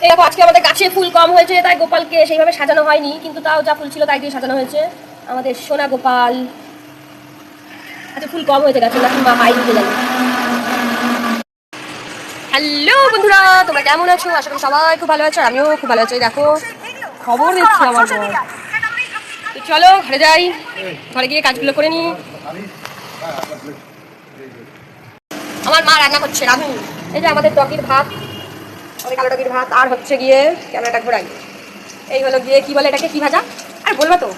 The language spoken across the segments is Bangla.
দেখো, আজকে আমাদের গাছে ফুল কম হয়েছে, তাই গোপালকে সেইভাবে সাজানো হয়নি, কিন্তু তাও যা ফুল ছিল তাই দিয়ে সাজানো হয়েছে। আমাদের সোনা গোপাল। আচ্ছা ফুল কম হয়েছে গাছে নাকি মা দিতে জানি। হ্যালো বন্ধুরা, তোমরা কেমন আছো? আশা করি সবাই খুব ভালো আছো, আমিও খুব ভালো আছি। দেখো, খবর দিচ্ছি আমার তো চলো, ঘরে যাই। ঘরে গিয়ে কাজগুলো করে নিই। আমার মা রান্না করছে রাধুন এই যে আমাদের টকির ভাত। আমাদের কালো টকির ভাত। আর হচ্ছে গিয়ে ক্যামেরাটা ঘোরাই। এই হলো গিয়ে কি বলে এটাকে? কি ভাজা? আর বলবা তো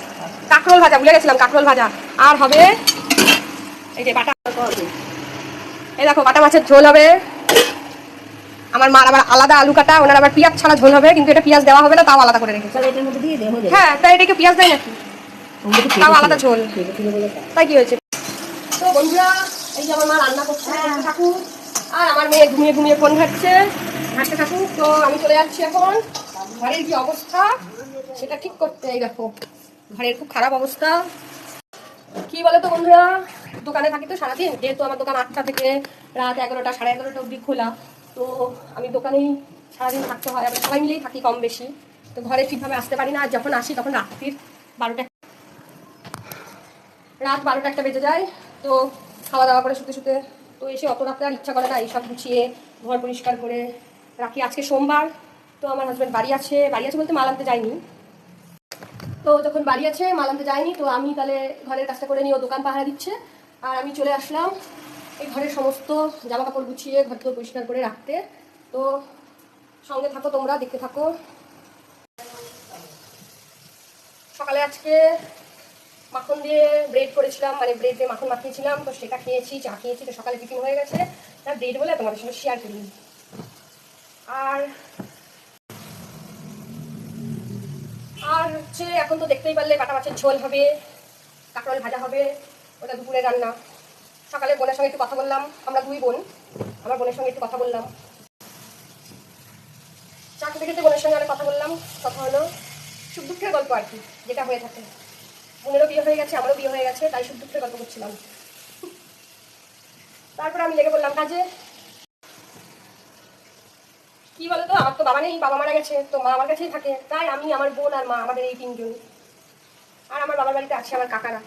কাঁকরোল ভাজা ভুলে গেছিলাম কাঁকরোল ভাজা। আর হবে এই যে বাটা এই দেখো বাটা মাছের ঝোল হবে। আমার মার আবার আলাদা আলু কাটা ওনার আবার পেঁয়াজ ছাড়া ঝোল হবে কিন্তু এটা পেঁয়াজ দেওয়া হবে না তাও আলাদা করে রেখেছে। হয়ে হ্যাঁ তাই এটাকে পেঁয়াজ দেয় নাকি? তাও আলাদা ঝোল। তাই কি হয়েছে? তো বন্ধুরা এই যে আমার মা রান্না করছে দেখতে থাকুক আর আমার মেয়ে ঘুমিয়ে ঘুমিয়ে ফোন ঘাটছে। ঘাটতে থাকুক তো আমি চলে যাচ্ছি এখন। ঘরের কি অবস্থা, সেটা ঠিক করতে, এই দেখো, ঘরের খুব খারাপ অবস্থা। কি বলে তো বন্ধুরা? দোকানে থাকি তো সারাদিন, যেহেতু আমার দোকান আটটা থেকে রাত এগারোটা, সাড়ে এগারোটা অবধি খোলা। তো আমি দোকানেই সারাদিন থাকতে হয়, আমরা সবাই মিলেই থাকি কম বেশি তো ঘরে ঠিকভাবে আসতে পারি না, আর যখন আসি তখন রাত্রির বারোটা রাত বারোটা একটা বেজে যায়। তো খাওয়া দাওয়া করে শুতে শুতে তো এসে অত রাত্রে আর ইচ্ছা করে না, এইসব গুছিয়ে ঘর পরিষ্কার করে রাখি, আজকে সোমবার। তো আমার হাজব্যান্ড বাড়ি আছে বাড়ি আছে বলতে মাল আনতে যায়নি। তো যখন বাড়ি আছে মাল আনতে যায়নি, তো আমি তাহলে ঘরের কাজটা করে নিয়ে ও দোকান পাহারা দিচ্ছে। আর আমি চলে আসলাম এই ঘরের সমস্ত জামা কাপড় গুছিয়ে, ঘর তো পরিষ্কার করে রাখতে। তো সঙ্গে থাকো তোমরা, দেখতে থাকো। সকালে আজকে মাখন দিয়ে ব্রেড করেছিলাম মানে ব্রেড দিয়ে মাখন মাখিয়েছিলাম, তো সেটা খেয়েছি, চা খেয়েছি, তো সকালে টিফিন হয়ে গেছে। তার ব্রেড বলে তোমাদের সঙ্গে শেয়ার করি আর আর হচ্ছে এখন তো দেখতেই পারলে বাটা মাছের ঝোল হবে, কাঁকরোল ভাজা হবে, ওটা দুপুরে রান্না। সকালে বোনের সঙ্গে একটু কথা বললাম, আমরা দুই বোন, আমার বোনের সঙ্গে একটু কথা বললাম। চা খেতে খেতে বোনের সঙ্গে অনেক কথা বললাম, কথা হলো সুখ দুঃখের গল্প আর কি, যেটা হয়ে থাকে। বোনেরও বিয়ে হয়ে গেছে, আমারও বিয়ে হয়ে গেছে, তাই সুখ দুঃখের গল্প করছিলাম। তারপরে আমি লেগে বললাম, কাজে কি বলতো? আমার তো বাবা নেই, বাবা মারা গেছে, তো মা আমার কাছেই থাকে। তাই আমি আমার বোন আর মা, আমাদের এই তিনজন। আর আমার বাবার বাড়িতে আছে আমার কাকারা।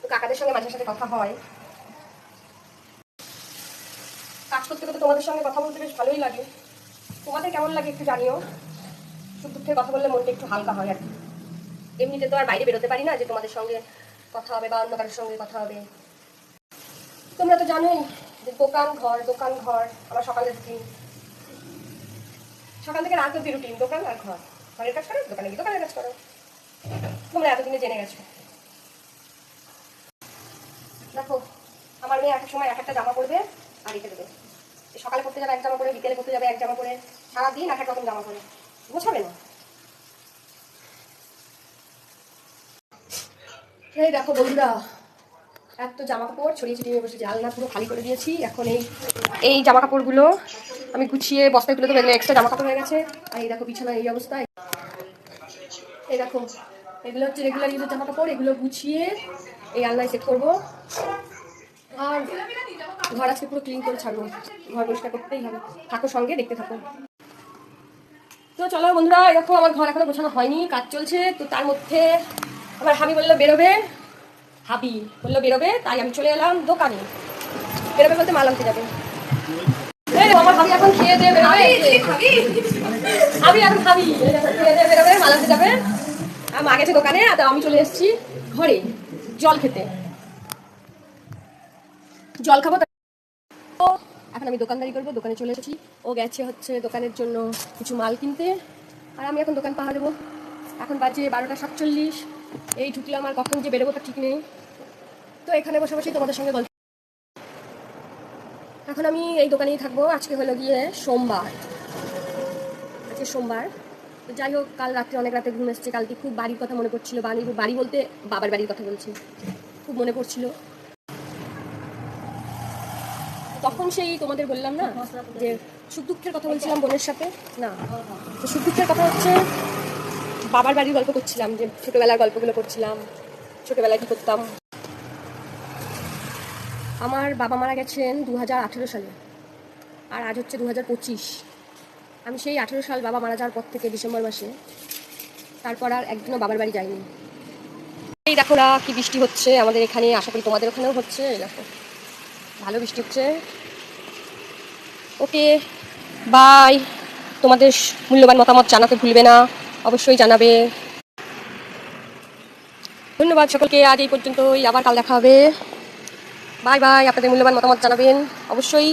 তো কাকাদের সঙ্গে মাঝে সাথে কথা হয়। কাজ করতে করতে তোমাদের সঙ্গে কথা বলতে বেশ ভালোই লাগে। তোমাদের কেমন লাগে একটু জানিও। সুখ দুঃখের কথা বললে মনটা একটু হালকা হয় আর কি। এমনিতে তো আর বাইরে বেরোতে পারি না যে তোমাদের সঙ্গে কথা হবে বা অন্য কারোর সঙ্গে কথা হবে। তোমরা তো জানোই যে দোকান ঘর দোকান ঘর, আমার সকালের রুটিন সকাল থেকে রাত অব্দি রুটিন দোকান আর ঘর। ঘরের কাজ করো, দোকানে গিয়ে দোকানের কাজ করো। তোমরা এতদিনে জেনে গেছো। দেখো, আমার মেয়ে এক সময় এক একটা জামা পরবে আর রেখে দেবে। সকালে পড়তে যাবে এক জামা পরে, বিকেলে পড়তে যাবে এক জামা পরে, সারাদিন এক এক রকম জামা পরে। গোছাবে না। এই দেখো বন্ধুরা, এত জামা কাপড় ছড়িয়ে ছিটিয়ে বসে জালনা পুরো খালি করে দিয়েছি। এখন এই এই জামা কাপড়গুলো আমি গুছিয়ে বস্তায় তুলে দেবো এক্সট্রা জামা কাপড় হয়ে গেছে। আর এই দেখো বিছানা, এই অবস্থায়। এই দেখো, এগুলো হচ্ছে রেগুলার ইউজের জামা কাপড়, এগুলো গুছিয়ে এই আলনায় সেট করব। আর ঘর আজকে পুরো ক্লিন করে ছাড়বো। ঘর পরিষ্কার করতেই হবে। থাকো সঙ্গে, দেখতে থাকো। তো চলো বন্ধুরা এরকম আমার ঘর এখনও গোছানো হয়নি, কাজ চলছে। তো তার মধ্যে আমার হাবি বলল, বেরোবে। হাবি বলল, বেরোবে। তাই আমি চলে এলাম দোকানে। বেরোবে বলতে মাল আনতে যাবে। আমার এখন খেয়ে দিয়ে বেরোবে। হাবি এখন হাবি খেয়ে দিয়ে বেরোবে মাল যাবে। মা গেছে দোকানে আর আমি চলে এসেছি ঘরে জল খেতে। জল খাব এখন আমি দোকানদারি করব দোকানে চলে এসেছি। ও গেছে হচ্ছে দোকানের জন্য কিছু মাল কিনতে আর আমি এখন দোকান পাহা দেবো। এখন বাজে বারোটা সাতচল্লিশ। এই ঢুকলাম আর কখন যে বেরোবো তার ঠিক নেই। তো এখানে বসে বসেই তোমাদের সঙ্গে গল্প এখন আমি এই দোকানেই থাকব। আজকে হলো গিয়ে সোমবার। আজকে সোমবার। তো যাই হোক, কাল রাত্রে অনেক রাতে ঘুম এসছে। কালকে খুব বাড়ির কথা মনে পড়ছিল। বাড়ি বাড়ি বলতে বাবার বাড়ির কথা বলছি। খুব মনে পড়ছিল। তখন সেই তোমাদের বললাম না, যে সুখ দুঃখের কথা বলছিলাম বোনের সাথে? না। তো সুখ দুঃখের কথা হচ্ছে, বাবার বাড়ির গল্প করছিলাম, যে ছোটবেলার গল্পগুলো করছিলাম ছোটোবেলায় কি করতাম। আমার বাবা মারা গেছেন দু হাজার আঠেরো সালে। আর আজ হচ্ছে দু হাজার পঁচিশ। আমি সেই আঠেরো সাল বাবা মারা যাওয়ার পর থেকে ডিসেম্বর মাসে। তারপর আর একদিনও বাবার বাড়ি যাইনি। এই দেখো না কি বৃষ্টি হচ্ছে আমাদের এখানে, আশা করি তোমাদের ওখানেও হচ্ছে দেখো। ভালো বৃষ্টি হচ্ছে। ওকে বাই তোমাদের মূল্যবান মতামত জানাতে ভুলবে না, অবশ্যই জানাবে। ধন্যবাদ সকলকে, আজ এই পর্যন্তই, আবার কাল দেখা হবে। বাই বাই আপনাদের মূল্যবান মতামত জানাবেন। অবশ্যই